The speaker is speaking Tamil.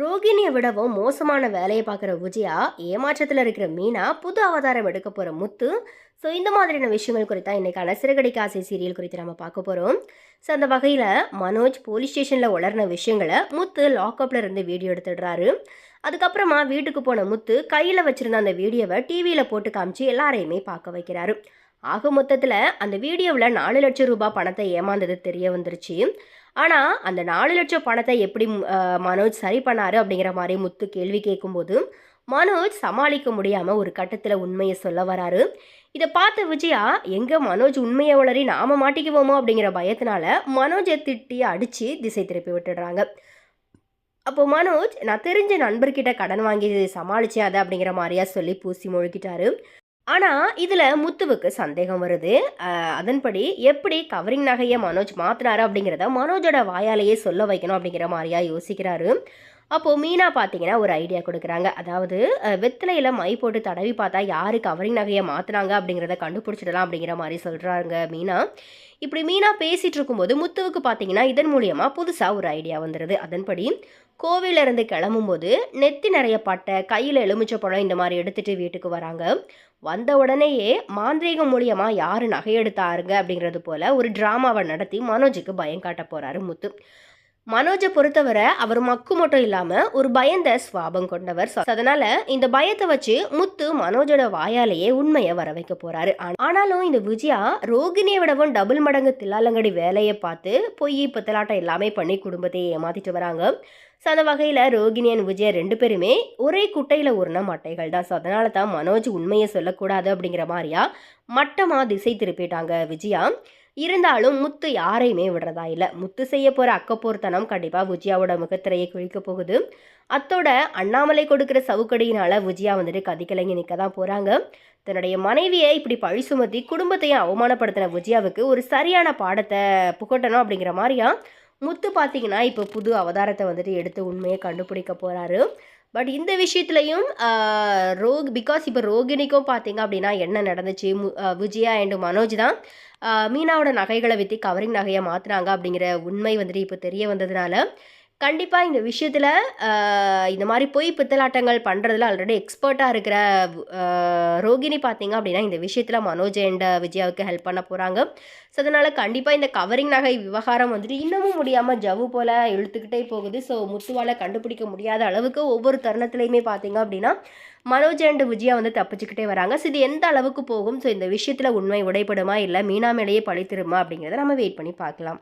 ரோகிணியை விடவும் மோசமான வேலையை பார்க்குற விஜயா ஏமாற்றத்தில் இருக்கிற மீனா புது அவதாரம் எடுக்க போகிற முத்து. ஸோ இந்த மாதிரியான விஷயங்கள் குறித்தா இன்றைக்கான சிறுகடிக்க ஆசை சீரியல் குறித்து நம்ம பார்க்க போகிறோம் ஸோ அந்த வகையில் மனோஜ் போலீஸ் ஸ்டேஷனில் உளர்ன விஷயங்களை முத்து லாக்அப்பில் இருந்து வீடியோ எடுத்துடுறாரு. அதுக்கப்புறமா வீட்டுக்கு போன முத்து கையில் வச்சுருந்த அந்த வீடியோவை டிவியில் போட்டு காமிச்சு எல்லாரையுமே பார்க்க வைக்கிறாரு. ஆக மொத்தத்தில் அந்த வீடியோவில் நாலு லட்சம் ரூபாய் பணத்தை ஏமாந்தது தெரிய வந்துருச்சு. ஆனால் அந்த நாலு லட்சம் பணத்தை எப்படி மனோஜ் சரி பண்ணார் அப்படிங்கிற மாதிரி முத்து கேள்வி கேட்கும்போது மனோஜ் சமாளிக்க முடியாமல் ஒரு கட்டத்தில் உண்மையை சொல்ல வராரு. இதை பார்த்த விஜயா எங்கே மனோஜ் உண்மையை வளரி நாம மாட்டிக்குவோமோ அப்படிங்கிற பயத்தினால மனோஜை திட்டி அடித்து திசை திருப்பி விட்டுடுறாங்க. அப்போ மனோஜ் நான் தெரிஞ்ச நண்பர்கிட்ட கடன் வாங்கி சமாளித்தேன் அதை அப்படிங்கிற மாதிரியா சொல்லி பூசி முழுக்கிட்டாரு ஆனால் இதில் முத்துவுக்கு சந்தேகம் வருது. அதன்படி எப்படி கவரிங் நகையை மனோஜ் மாற்றினாரு அப்படிங்கிறத மனோஜோட வாயாலேயே சொல்ல வைக்கணும் அப்படிங்கிற மாதிரியா யோசிக்கிறாரு. அப்போது மீனா பார்த்தீங்கன்னா ஒரு ஐடியா கொடுக்குறாங்க. அதாவது வெத்தலையில் மை போட்டு தடவி பார்த்தா யார் கவரிங் நகையை மாற்றினாங்க அப்படிங்கிறத கண்டுபிடிச்சிடலாம் அப்படிங்கிற மாதிரி சொல்கிறாங்க மீனா. இப்படி மீனா பேசிகிட்டு இருக்கும்போது முத்துவுக்கு பார்த்தீங்கன்னா இதன் மூலியமாக புதுசாக ஒரு ஐடியா வந்துடுது அதன்படி கோவிலிருந்து கிளம்பும்போது நெத்தி நிறைய பட்டை கையில் எலுமிச்சை பழம் இந்த மாதிரி எடுத்துகிட்டு வீட்டுக்கு வராங்க. வந்த உடனேயே மாந்திரீகம் மூலியமாக யார் நகையெடுத்தாருங்க அப்படிங்கிறது போல ஒரு ட்ராமாவை நடத்தி மனோஜுக்கு பயம் காட்ட போகிறாரு முத்து. மனோஜை பொறுத்தவரை அவர் மக்கு மட்டும் இல்லாம ஒரு பயந்த சுவாபம் கொண்டவர். அதனால இந்த பயத்தை வச்சு முத்து மனோஜோட வாயாலேயே உண்மையை வர வைக்க போறாரு. ஆனாலும் இந்த விஜயா ரோகிணியை விடவும் டபுள் மடங்கு தில்லாலங்கடி வேலையை பார்த்து பொய் பத்தலாட்டம் எல்லாமே பண்ணி குடும்பத்தையே ஏமாத்திட்டு வராங்க. ஸோ அந்த வகையில் ரோகிணியன் விஜயா ரெண்டு பேருமே ஒரே குட்டையில் உருண மட்டைகள் தான். ஸோ அதனால தான் மனோஜ் உண்மையை சொல்லக்கூடாது அப்படிங்கிற மாதிரியா மட்டமாக திசை திருப்பிட்டாங்க விஜயா. இருந்தாலும் முத்து யாரையுமே விடுறதா இல்லை. முத்து செய்ய போகிற அக்கப்போர்த்தனம் கண்டிப்பாக விஜயாவோட முகத்திரையை குழிக்க போகுது. அத்தோட அண்ணாமலை கொடுக்குற சவுக்கடியினால விஜயா வந்துட்டு கதிக்கலைங்க நிற்க தான் போகிறாங்க தன்னுடைய மனைவியை இப்படி பழி சுமத்தி குடும்பத்தையும் அவமானப்படுத்தின விஜயாவுக்கு ஒரு சரியான பாடத்தை புகட்டணும் அப்படிங்கிற மாதிரியா முத்து பார்த்தீங்கன்னா இப்போ புது அவதாரத்தை வந்துட்டு எடுத்து உண்மையை கண்டுபிடிக்க போகிறாரு பட் இந்த விஷயத்துலையும் ரோக் பிகாஸ் இப்போ ரோகிணிக்கும் பார்த்தீங்க அப்படின்னா என்ன நடந்துச்சு? மு- விஜயா அண்ட் மனோஜ் தான் மீனாவோட நகைகளை விற்று கவரிங் நகையை மாற்றினாங்க அப்படிங்கிற உண்மை வந்துட்டு இப்போ தெரிய வந்ததுனால கண்டிப்பாக இந்த விஷயத்தில் இந்த மாதிரி பொய் பித்தலாட்டங்கள் பண்ணுறதுல ஆல்ரெடி எக்ஸ்பர்ட்டாக இருக்கிற ரோகிணி பார்த்தீங்க அப்படின்னா இந்த விஷயத்தில் மனோஜ் அண்ட் விஜயாவுக்கு ஹெல்ப் பண்ண போகிறாங்க ஸோ அதனால் கண்டிப்பாக இந்த கவரிங் நகை விவகாரம் வந்துட்டு இன்னமும் முடியாமல் ஜவ்வு போல் இழுத்துக்கிட்டே போகுது. ஸோ முத்துவால் கண்டுபிடிக்க முடியாத அளவுக்கு ஒவ்வொரு தருணத்துலையுமே பார்த்தீங்க அப்படின்னா மனோஜ் அண்ட் விஜயா வந்து தப்பிச்சுக்கிட்டே வராங்க. ஸோ இது எந்த அளவுக்கு போகும்? ஸோ இந்த விஷயத்தில் உண்மை உடைப்படுமா? இல்லை மீனா மேலேயே பழித்திருமா அப்படிங்கிறத நம்ம வெயிட் பண்ணி பார்க்கலாம்.